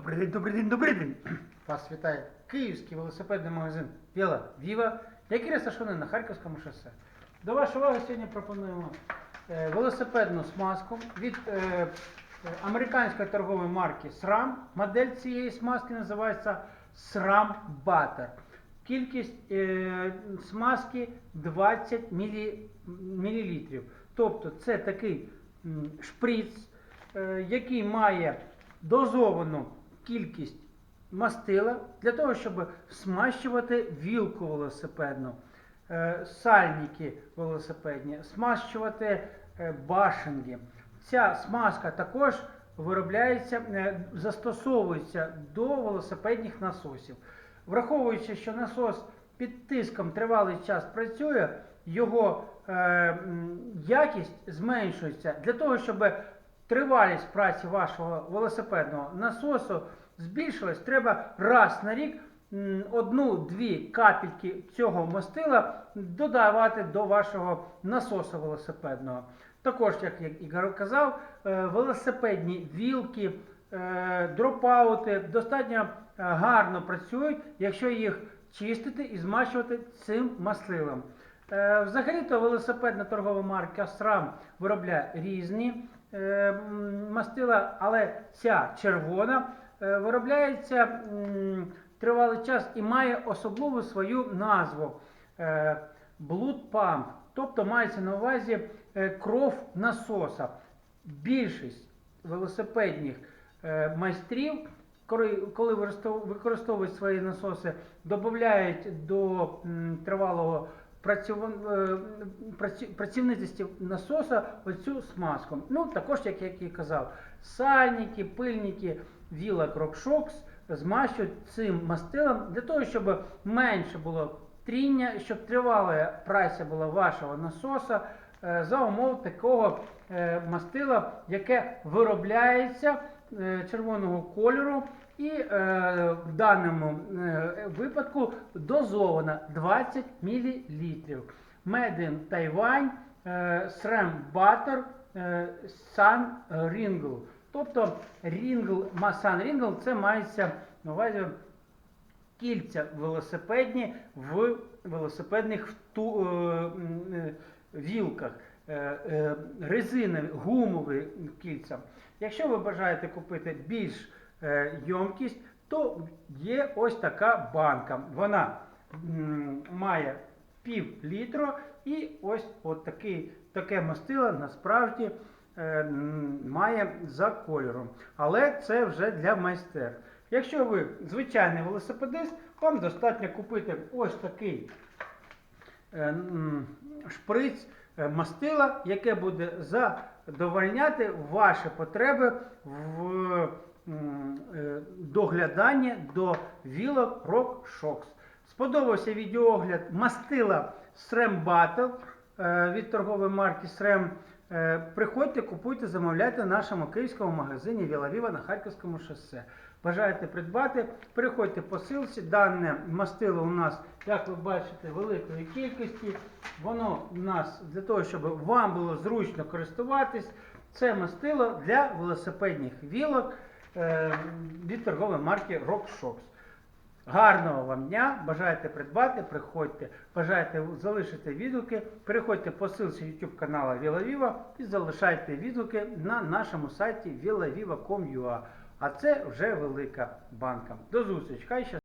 Добрий день, добрий день, добрий день. Вас вітає київський велосипедний магазин Віла Віва, який розташований на Харківському шосе. До вашої уваги сьогодні пропонуємо е, велосипедну смазку від е, американської торгової марки SRAM. Модель цієї смазки називається SRAM Butter. Кількість е, смазки 20 мілі, мілілітрів. Тобто це такий шприц, який має дозовану кількість мастила для того, щоб смащувати вілку велосипедну, е, сальники велосипедні, смащувати е, башенги. Ця смазка також виробляється, е, застосовується до велосипедних насосів. Враховуючи, що насос під тиском тривалий час працює, його е, якість зменшується для того, щоб тривалість праці вашого велосипедного насосу збільшилась, треба раз на рік одну-дві капельки цього мастила додавати до вашого насосу велосипедного. Також, як Ігор казав, е, велосипедні вілки, е, дропаути достатньо е, гарно працюють, якщо їх чистити і змащувати цим маслилом. Взагалі-то велосипедна торгова марка SRAM виробляє різні мастила, але ця червона е, виробляється тривалий час і має особливу свою назву е, Blood Pump. Тобто мається на увазі е, кров насоса. Більшість велосипедних е, майстрів, коли використовують свої насоси, додають до тривалого е, праці- працівництва насоса оцю смазку. Ну, також, як я і казав, сальники, пильники, вілок RockShox змащують цим мастилом для того, щоб менше було тріння, щоб тривала праця була вашого насоса е, за умов такого е, мастила, яке виробляється червоного кольору і е, в даному е, випадку дозовано 20 мл. In Taiwan, е, Butter, е, Sun Ringle. Тобто Ringle, ма- Sun Ringle це мається на увазі кільця велосипедні в велосипедних вту, е, е, вілках, е, е, резинові, гумові кільця. Якщо ви бажаєте купити більш е, ємкість, то є ось така банка. Вона має пів літру і ось от такий, таке мастило насправді е, має за кольором. Але це вже для майстер. Якщо ви звичайний велосипедист, вам достатньо купити ось такий е, м, шприц е, мастила, яке буде задовольняти ваші потреби в е, догляданні до вілок RockShox. Сподобався відеоогляд мастила SRAM Battle е, від торгової марки SRAM. Е, Приходьте, купуйте, замовляйте в нашому київському магазині Вілавіва на Харківському шосе. Бажаєте придбати, переходьте по ссылці. Дане мастило у нас, як ви бачите, великої кількості. Воно у нас для того, щоб вам було зручно користуватись. Це мастило для велосипедних вілок е, від торгової марки RockShox. Гарного вам дня! Бажаєте придбати, приходьте, бажаєте залишити відгуки, переходьте по ссылці YouTube каналу VilaViva і залишайте відгуки на нашому сайті vilaviva.com.ua. А це вже велика банка. До зустрічі! Хай!